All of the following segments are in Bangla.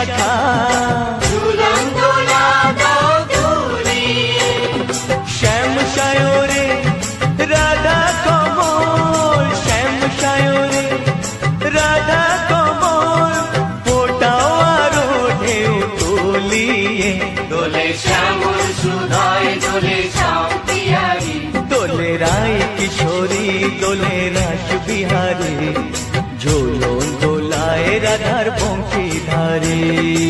বিশাখা শ্যাম সায়রে রাধা কমল শ্যাম সায়রে রাধা কমল ফোটাও আরও ঢেউ তুলিয়ে। দোলে শ্যামল সুধায় দোলে শ্যাম দোলে রায় কিশোরী দোলে রাস বিহারে Yeah.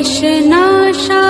विश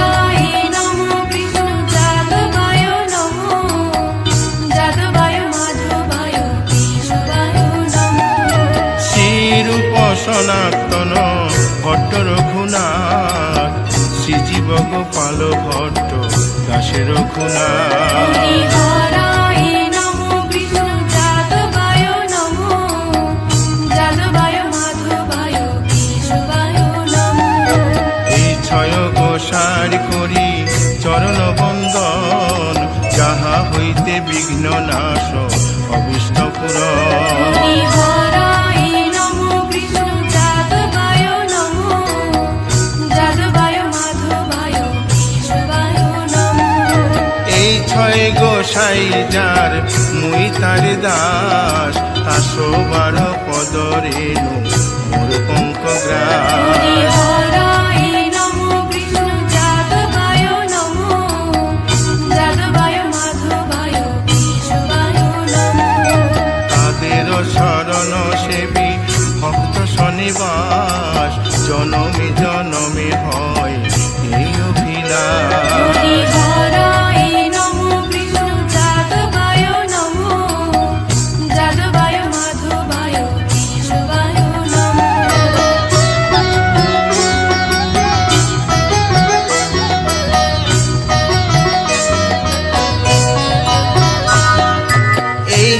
সনাতন ভট্ট রঘুনাথ শ্রীজীব গোপাল ভট্ট দাসের রঘুনাথ। গোসার করি চরণ বন্দন যাহা হইতে বিঘ্ন নাশ অবিষ্ট পুরন। গোসাই যার মুই তার দাস। তাসবার পদ রেণু মোর পঙ্ক গ্রাস। শরণ সেবী ভক্ত শনিবাস। জনমে জনমে হয় এই অভিলাষ।